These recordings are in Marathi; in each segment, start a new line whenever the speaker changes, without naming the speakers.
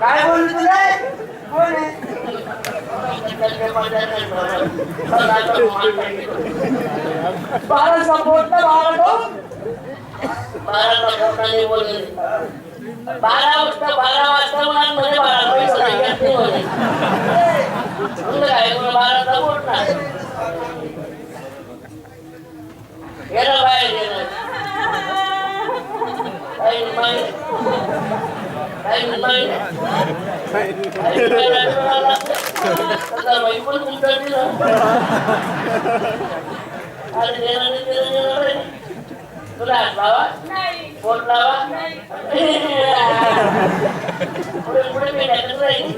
काय बोलू तुला? कोण आहे? बाळाचा पोटला बाळा तो?
बारा वाजता बारा वाजता म्हणा मध्ये बारा पैसे काय बाराचा बोट ना गेलं बाहेर गेलं. तुला लावा बोट लावा पुढे पुढे राहील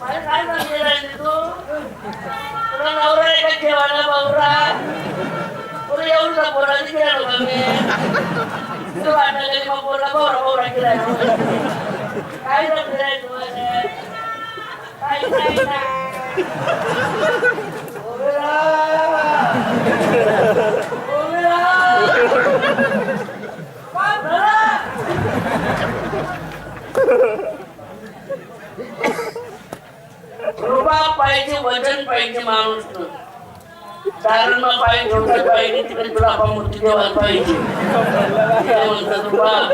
काय काय म्हणते राहिली तू तुला नवरा आहे का ठेवायला बावरा तुला येऊन जा पोरा गेला का मी तू वाटायला गेली मग पोरला बावरा बावरा गेलाय काय म्हणते राहिली तुम्हाला काय काय नाही ओबेरा! ओबेरा! बाबरा! रुबाब पाहिजे वजन पाहिजे माणूस कारण मग पाहिजे झोपत पाहिजे तिकडे तुला आपण मूर्ती देवाला पाहिजे म्हणतात रुबाब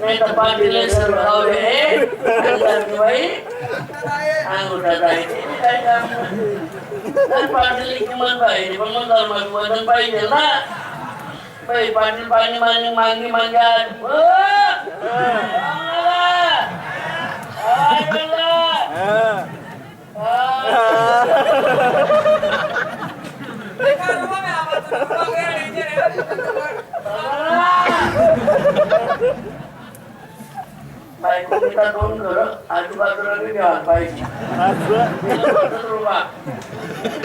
नाही तर पाटील सर्व बाई अंगुठात आहे पाटील किंमत पाहिजे पण मग वजन पाहिजे ना बाई पाटील पाणी मागणी मागणी माग्या बायकोचा दोन घर आजूबाजूला बी पाहिजे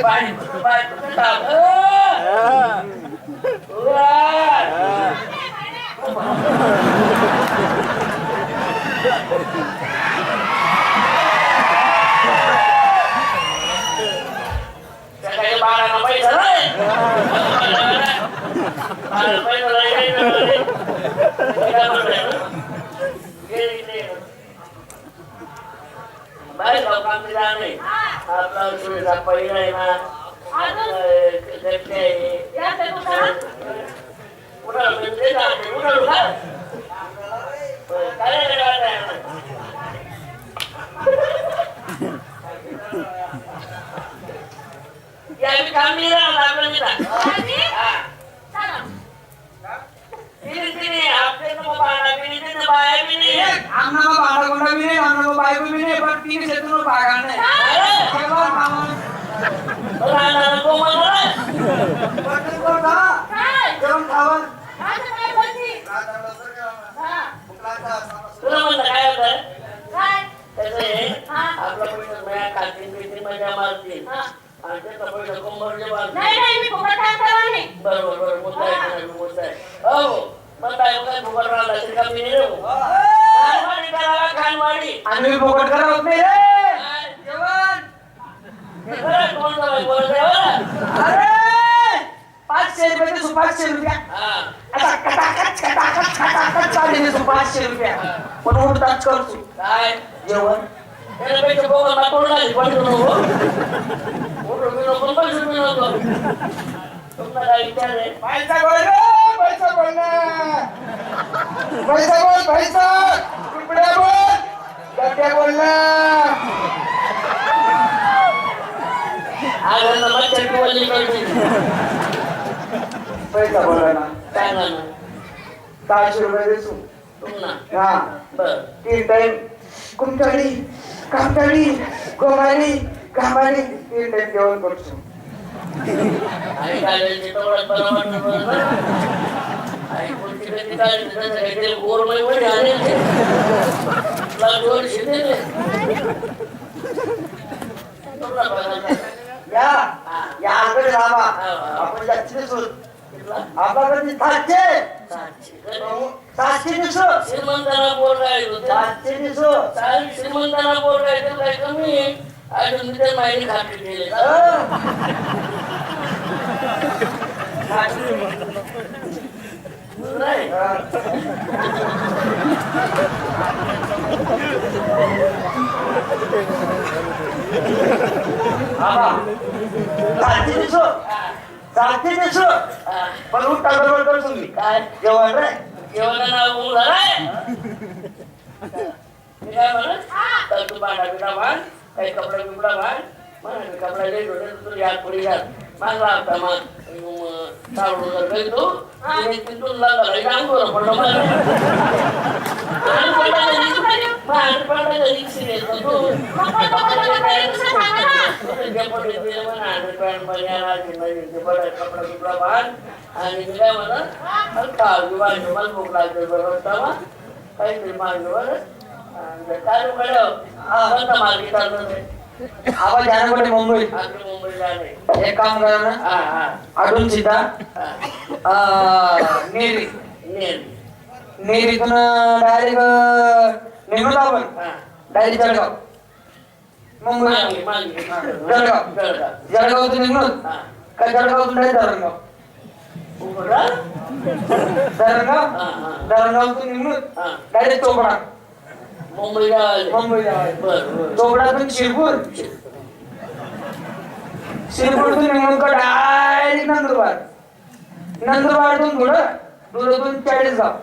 बायको बायकोचं काम सकाळी बाळाला पैसा नाही बाळाला पैसा नाही बाहेर जाऊ काम दिला नाही आपला सुविधा पहिला आहे ना घरचे आहे कुठं म्हणजे जाते कुठं का काय या मी काम नाही राहणार आपलं मी हा तिने तिने आपले तर बाळा बिनी तिने बाया बिनी
आमना बाळा कोणा बी नाही आमना बायको बी नाही पण तीन क्षेत्र भागा नाही केव्हा कामं?
राहणार कोमल बरं.
बटन करून खा. जेवण खावं.
तुला म्हणलं काय होतं त्याचं हे आपला पैसा मया खातील पितील मजा मारतील आणि त्याचा पैसा कोंबडचे मारतील बरोबर बरोबर. मुद्दा आहे तुझा, मुद्दा आहे. हो. मग काय काय फुकट राहिला तरी का मी? नाही रे भाऊ. खानवाडी करावा खानवाडी.
आम्ही फुकट करत नाही रे जेवण.
हे खरं बोलत आहे बरं?
अरे! पाचशे रुपये देतो पाचशे रुपया.
हा.
आता कटाकट कटाकट कटाकट चालले देतो पाचशे रुपया पण उडताच करतो
काय?
जेवण.
त्याच्यापेक्षा मातोड नाही पडतो नको पैसे नको तुमचा काय विचार आहे
पैसा बोल रे, पैसा बोल ना पैसा बोल पैसा बोल गड्ड्या बोल ना
आज मच्छर बोलली पाहिजे
पैसा बोला ना
ना
दहाशे रुपये देसू
तुम्हाला
हा.
बर.
तीन टाइम कुमटाळी कामटाळी गोमारी टाइम जेवण करतो. या या आकडे राहा आपण जास्ती दिसू आपला कधी सातशे सातशे दिसू
श्रीमंताला बोल काय होते
सातशे दिसू
चालेल श्रीमंताला बोल काय तर काय कमी? आहे अजून मी ते माहिती खात्री केले.
सातशे. पण उठता बरोबर तुम्ही
काय?
जेवण रे.
जेवणाला नाव झालाय तू भांडा बिडा भांड काही कपडा बिपडा म्हणा कपडा लेट होते तू याद पुढे याद मागला सावडून जर काही तू तिथून लागला अंगोर पडलं आणि काय म्हणत काजू बाजू मला भूक लागते बरोबर काहीतरी बरं काय कडं मागे चाललं
आवाज जाण्याकडे मुंबई
आम्ही मुंबईला आले
एक काम करा ना अडून
हा
नेरी
नेल
नेरीतून डायरेक्ट निघून आपण. डायरेक्ट जळगाव. मुंबई जळगाव
जळगाव.
जळगावातून निघून का जळगावातून डायरेक्ट धरणगाव? धरणगाव? धरणगावातून निघून डायरेक्ट चोपडा.
मुंबईला आले
मुंबई जायचं.
बरं. बरं
चोपडातून शिरपूर. शिरपूरतून निघून का डायरेक्ट नंदुरबार. नंदुरबारतून थोडं दुधातून चाळीस गाव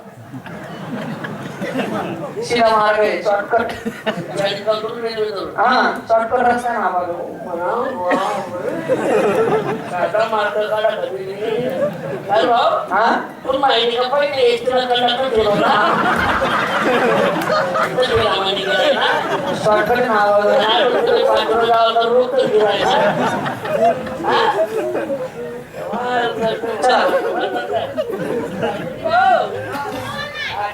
शिला मार्ग शॉर्टकट हा शॉर्टकट रस्ता ना हा हा?
पण माहिती का पहिले? एसटीला कंडक्टर गेलो ना
शॉर्टकट आहे ना हा बाजू.
नाही म्हणतो ते पाठवलं गावाला रोग तर गेलाय ना. हा? चला.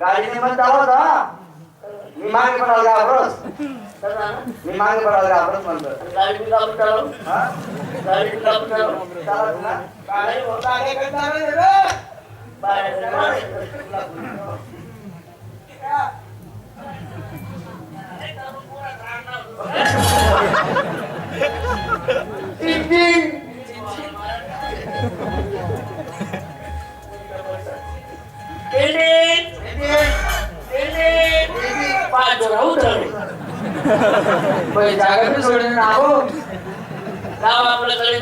गाडीने पण हा मी मागे पडाल घाबरस मी मागे पडाल घाबरस म्हणतो हा? चालत ना? गाडी होता आहे रे? टिंग, टिंग. पहिले जागा बी सोडली ना हो
गाव आपल्याकडे